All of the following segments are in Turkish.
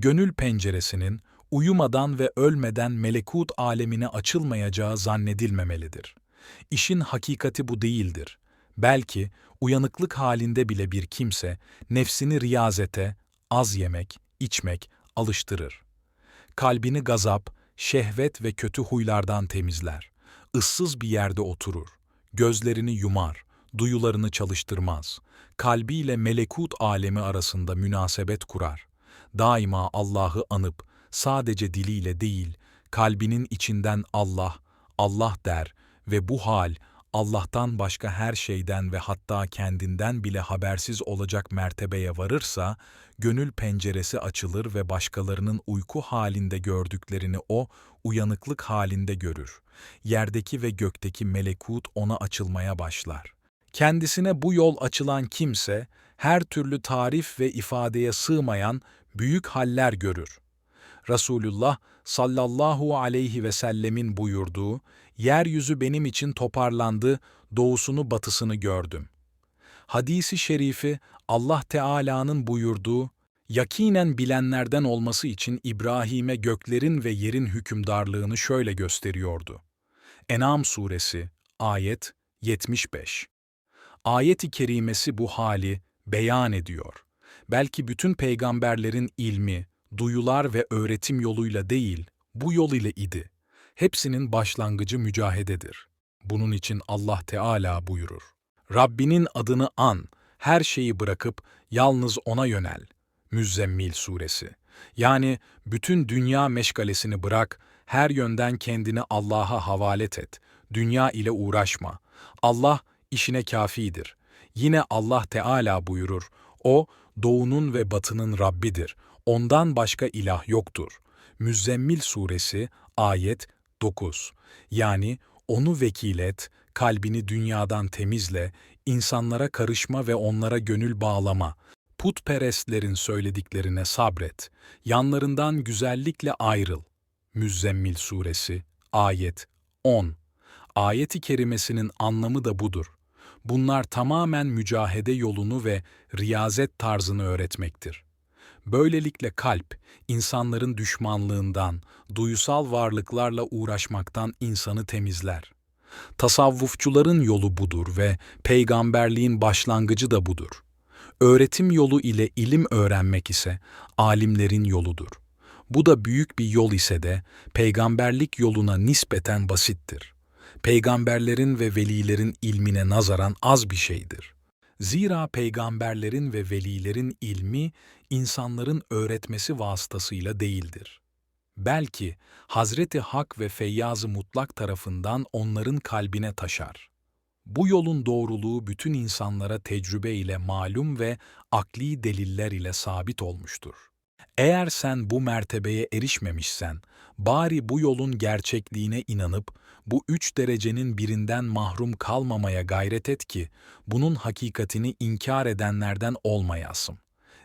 gönül penceresinin uyumadan ve ölmeden melekut alemine açılmayacağı zannedilmemelidir. İşin hakikati bu değildir. Belki uyanıklık halinde bile bir kimse nefsini riyazete, az yemek, içmek alıştırır. Kalbini gazap, şehvet ve kötü huylardan temizler. Issız bir yerde oturur. Gözlerini yumar, duyularını çalıştırmaz. Kalbiyle melekut alemi arasında münasebet kurar. Daima Allah'ı anıp sadece diliyle değil, kalbinin içinden Allah, Allah der ve bu hal Allah'tan başka her şeyden ve hatta kendinden bile habersiz olacak mertebeye varırsa, gönül penceresi açılır ve başkalarının uyku halinde gördüklerini o, uyanıklık halinde görür. Yerdeki ve gökteki melekut ona açılmaya başlar. Kendisine bu yol açılan kimse, her türlü tarif ve ifadeye sığmayan büyük haller görür. Resulullah sallallahu aleyhi ve sellemin buyurduğu, yeryüzü benim için toparlandı, doğusunu batısını gördüm. Hadisi şerifi Allah Teala'nın buyurduğu, yakinen bilenlerden olması için İbrahim'e göklerin ve yerin hükümdarlığını şöyle gösteriyordu. En'am suresi, ayet 75. Ayet-i kerimesi bu hali beyan ediyor. Belki bütün peygamberlerin ilmi, duyular ve öğretim yoluyla değil, bu yol ile idi. Hepsinin başlangıcı mücahededir. Bunun için Allah Teala buyurur. Rabbinin adını an, her şeyi bırakıp yalnız ona yönel. Müzzemmil Suresi. Yani bütün dünya meşgalesini bırak, her yönden kendini Allah'a havalet et. Dünya ile uğraşma. Allah işine kafidir. Yine Allah Teala buyurur. O, doğunun ve batının Rabbidir. Ondan başka ilah yoktur. Müzzemmil Suresi ayet 9. Yani onu vekil et, kalbini dünyadan temizle, insanlara karışma ve onlara gönül bağlama. Putperestlerin söylediklerine sabret. Yanlarından güzellikle ayrıl. Müzzemmil Suresi ayet 10. Ayet-i kerimesinin anlamı da budur. Bunlar tamamen mücahede yolunu ve riyazet tarzını öğretmektir. Böylelikle kalp, insanların düşmanlığından, duysal varlıklarla uğraşmaktan insanı temizler. Tasavvufçuların yolu budur ve peygamberliğin başlangıcı da budur. Öğretim yolu ile ilim öğrenmek ise alimlerin yoludur. Bu da büyük bir yol ise de peygamberlik yoluna nispeten basittir. Peygamberlerin ve velilerin ilmine nazaran az bir şeydir. Zira peygamberlerin ve velilerin ilmi insanların öğretmesi vasıtasıyla değildir. Belki Hazreti Hak ve Feyyaz-ı Mutlak tarafından onların kalbine taşar. Bu yolun doğruluğu bütün insanlara tecrübe ile malum ve akli deliller ile sabit olmuştur. Eğer sen bu mertebeye erişmemişsen, bari bu yolun gerçekliğine inanıp bu üç derecenin birinden mahrum kalmamaya gayret et ki, bunun hakikatini inkar edenlerden olmayasın.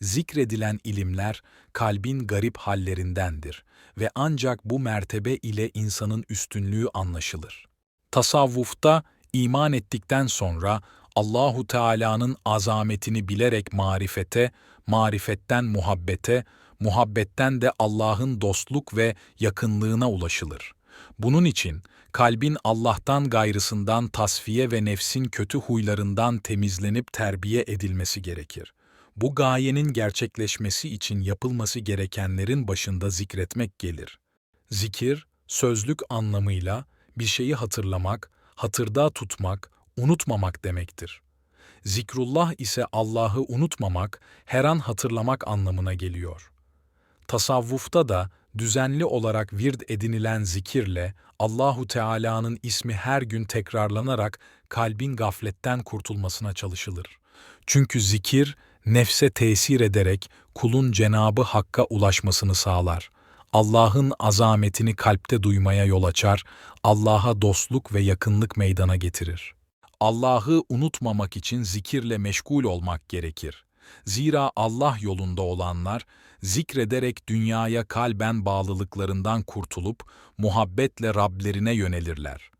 Zikredilen ilimler kalbin garip hallerindendir ve ancak bu mertebe ile insanın üstünlüğü anlaşılır. Tasavvufta iman ettikten sonra Allahu Teala'nın azametini bilerek marifete, marifetten muhabbete, muhabbetten de Allah'ın dostluk ve yakınlığına ulaşılır. Bunun için kalbin Allah'tan gayrısından tasfiye ve nefsin kötü huylarından temizlenip terbiye edilmesi gerekir. Bu gayenin gerçekleşmesi için yapılması gerekenlerin başında zikretmek gelir. Zikir, sözlük anlamıyla bir şeyi hatırlamak, hatırda tutmak, unutmamak demektir. Zikrullah ise Allah'ı unutmamak, her an hatırlamak anlamına geliyor. Tasavvufta da düzenli olarak vird edinilen zikirle Allahu Teala'nın ismi her gün tekrarlanarak kalbin gafletten kurtulmasına çalışılır. Çünkü zikir nefse tesir ederek kulun Cenabı Hakk'a ulaşmasını sağlar. Allah'ın azametini kalpte duymaya yol açar, Allah'a dostluk ve yakınlık meydana getirir. Allah'ı unutmamak için zikirle meşgul olmak gerekir. Zira Allah yolunda olanlar zikrederek dünyaya kalben bağlılıklarından kurtulup muhabbetle Rablerine yönelirler.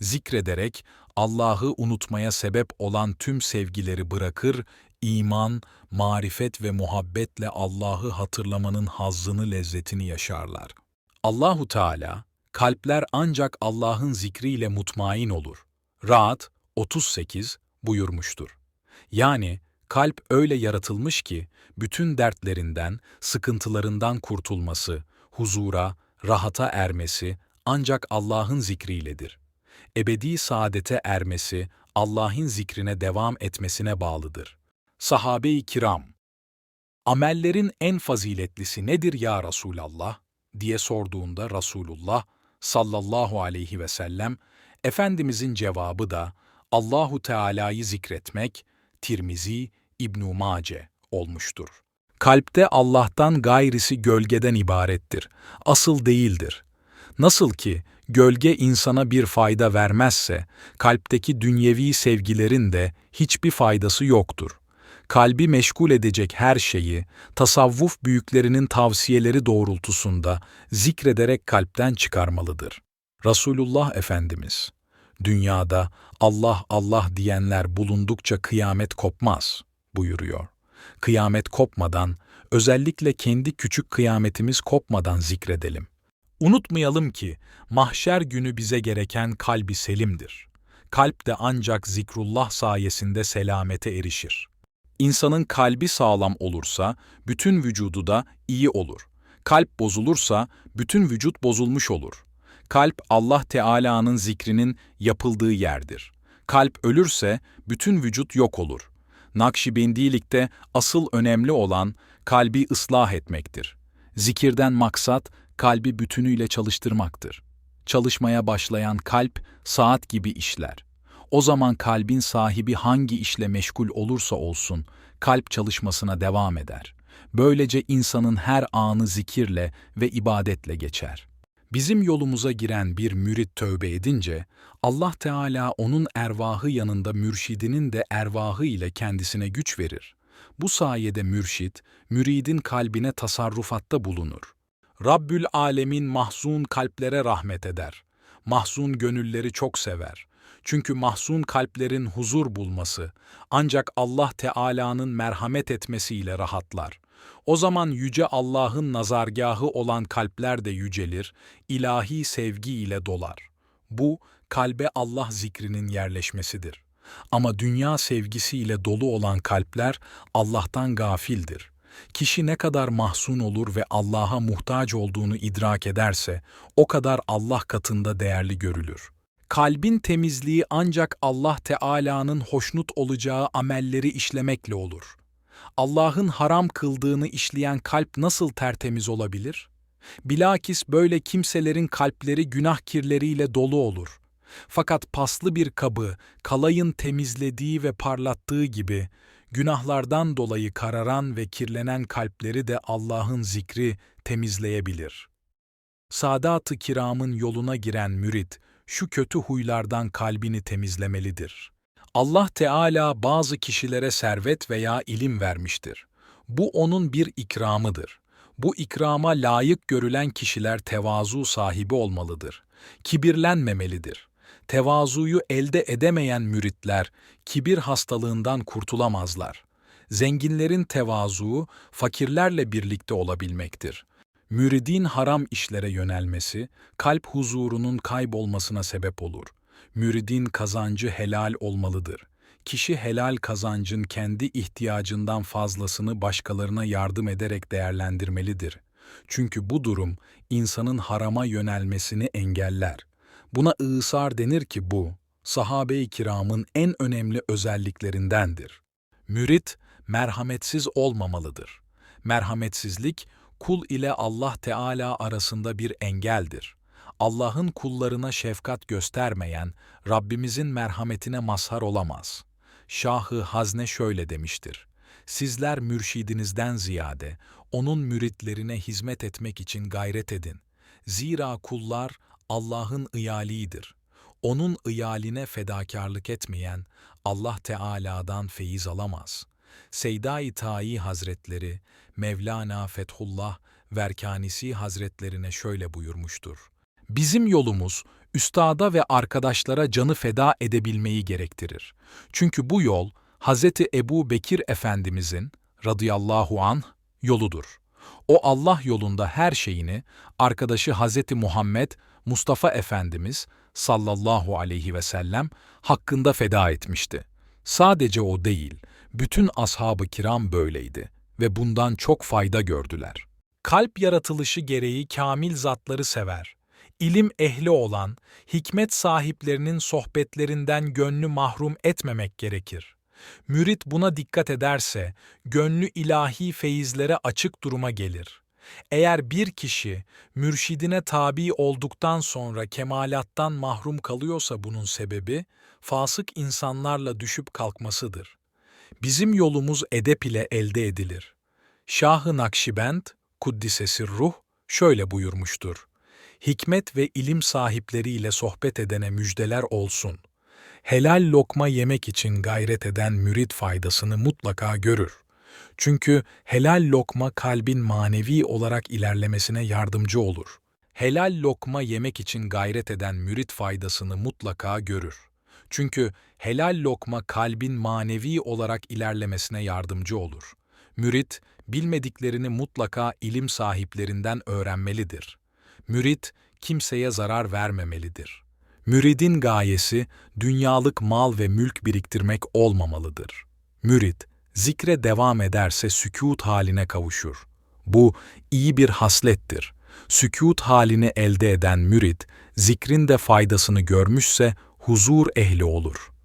Zikrederek Allah'ı unutmaya sebep olan tüm sevgileri bırakır, iman, marifet ve muhabbetle Allah'ı hatırlamanın hazzını, lezzetini yaşarlar. Allahu Teala, kalpler ancak Allah'ın zikriyle mutmain olur. Rahat 38 buyurmuştur. Yani kalp öyle yaratılmış ki bütün dertlerinden, sıkıntılarından kurtulması, huzura, rahata ermesi ancak Allah'ın zikriyledir. Ebedi saadete ermesi Allah'ın zikrine devam etmesine bağlıdır. Sahabe-i kiram Amellerin en faziletlisi nedir ya Resulallah? diye sorduğunda Resulullah sallallahu aleyhi ve sellem Efendimizin cevabı da Allahu Teala'yı zikretmek Tirmizi İbn Mace olmuştur. Kalpte Allah'tan gayrisi gölgeden ibarettir. Asıl değildir. Nasıl ki gölge insana bir fayda vermezse, kalpteki dünyevi sevgilerin de hiçbir faydası yoktur. Kalbi meşgul edecek her şeyi, tasavvuf büyüklerinin tavsiyeleri doğrultusunda zikrederek kalpten çıkarmalıdır. Resulullah Efendimiz, dünyada Allah Allah diyenler bulundukça kıyamet kopmaz buyuruyor. Kıyamet kopmadan, özellikle kendi küçük kıyametimiz kopmadan zikredelim. Unutmayalım ki mahşer günü bize gereken kalbi selimdir. Kalp de ancak zikrullah sayesinde selamete erişir. İnsanın kalbi sağlam olursa bütün vücudu da iyi olur. Kalp bozulursa bütün vücut bozulmuş olur. Kalp Allah Teala'nın zikrinin yapıldığı yerdir. Kalp ölürse bütün vücut yok olur. Nakşibendilikte asıl önemli olan kalbi ıslah etmektir. Zikirden maksat kalbi bütünüyle çalıştırmaktır. Çalışmaya başlayan kalp saat gibi işler. O zaman kalbin sahibi hangi işle meşgul olursa olsun kalp çalışmasına devam eder. Böylece insanın her anı zikirle ve ibadetle geçer. Bizim yolumuza giren bir mürit tövbe edince, Allah Teala onun ervahı yanında mürşidinin de ervahı ile kendisine güç verir. Bu sayede mürşit, müridin kalbine tasarrufatta bulunur. Rabbül Alemin mahzun kalplere rahmet eder. Mahzun gönülleri çok sever. Çünkü mahzun kalplerin huzur bulması ancak Allah Teala'nın merhamet etmesiyle rahatlar. O zaman yüce Allah'ın nazargahı olan kalpler de yücelir, ilahi sevgi ile dolar. Bu kalbe Allah zikrinin yerleşmesidir. Ama dünya sevgisiyle dolu olan kalpler Allah'tan gafildir. Kişi ne kadar mahzun olur ve Allah'a muhtaç olduğunu idrak ederse, o kadar Allah katında değerli görülür. Kalbin temizliği ancak Allah Teala'nın hoşnut olacağı amelleri işlemekle olur. Allah'ın haram kıldığını işleyen kalp nasıl tertemiz olabilir? Bilakis böyle kimselerin kalpleri günah kirleriyle dolu olur. Fakat paslı bir kabı, kalayın temizlediği ve parlattığı gibi, günahlardan dolayı kararan ve kirlenen kalpleri de Allah'ın zikri temizleyebilir. Sadat-ı kiramın yoluna giren mürit, şu kötü huylardan kalbini temizlemelidir. Allah Teala bazı kişilere servet veya ilim vermiştir. Bu onun bir ikramıdır. Bu ikrama layık görülen kişiler tevazu sahibi olmalıdır. Kibirlenmemelidir. Tevazuyu elde edemeyen müritler kibir hastalığından kurtulamazlar. Zenginlerin tevazuğu fakirlerle birlikte olabilmektir. Müridin haram işlere yönelmesi, kalp huzurunun kaybolmasına sebep olur. Müridin kazancı helal olmalıdır. Kişi helal kazancın kendi ihtiyacından fazlasını başkalarına yardım ederek değerlendirmelidir. Çünkü bu durum insanın harama yönelmesini engeller. Buna ısar denir ki bu, sahabe-i kiramın en önemli özelliklerindendir. Mürit, merhametsiz olmamalıdır. Merhametsizlik, kul ile Allah Teala arasında bir engeldir. Allah'ın kullarına şefkat göstermeyen, Rabbimizin merhametine mazhar olamaz. Şahı Hazne şöyle demiştir. Sizler mürşidinizden ziyade, onun müritlerine hizmet etmek için gayret edin. Zira kullar Allah'ın iyaliğidir. Onun iyaline fedakarlık etmeyen, Allah Teala'dan feyiz alamaz. Seyda-i Tayi Hazretleri, Mevlana Fethullah Verkanisi Hazretlerine şöyle buyurmuştur. Bizim yolumuz, üstada ve arkadaşlara canı feda edebilmeyi gerektirir. Çünkü bu yol, Hazreti Ebu Bekir Efendimizin radıyallahu anh yoludur. O Allah yolunda her şeyini arkadaşı Hazreti Muhammed Mustafa Efendimiz sallallahu aleyhi ve sellem hakkında feda etmişti. Sadece o değil, bütün ashab-ı kiram böyleydi ve bundan çok fayda gördüler. Kalp yaratılışı gereği kamil zatları sever. İlim ehli olan, hikmet sahiplerinin sohbetlerinden gönlü mahrum etmemek gerekir. Mürit buna dikkat ederse, gönlü ilahi feyizlere açık duruma gelir. Eğer bir kişi mürşidine tabi olduktan sonra kemalattan mahrum kalıyorsa bunun sebebi, fasık insanlarla düşüp kalkmasıdır. Bizim yolumuz edep ile elde edilir. Şah-ı Nakşibend, Kuddisesi Ruh, şöyle buyurmuştur. Hikmet ve ilim sahipleriyle sohbet edene müjdeler olsun. Helal lokma yemek için gayret eden mürit faydasını mutlaka görür. Çünkü helal lokma kalbin manevi olarak ilerlemesine yardımcı olur. Helal lokma yemek için gayret eden mürit faydasını mutlaka görür. Çünkü helal lokma kalbin manevi olarak ilerlemesine yardımcı olur. Mürit, bilmediklerini mutlaka ilim sahiplerinden öğrenmelidir. Mürit, kimseye zarar vermemelidir. Müridin gayesi, dünyalık mal ve mülk biriktirmek olmamalıdır. Mürit, zikre devam ederse sükût haline kavuşur. Bu, iyi bir haslettir. Sükût halini elde eden mürit, zikrin de faydasını görmüşse huzur ehli olur.''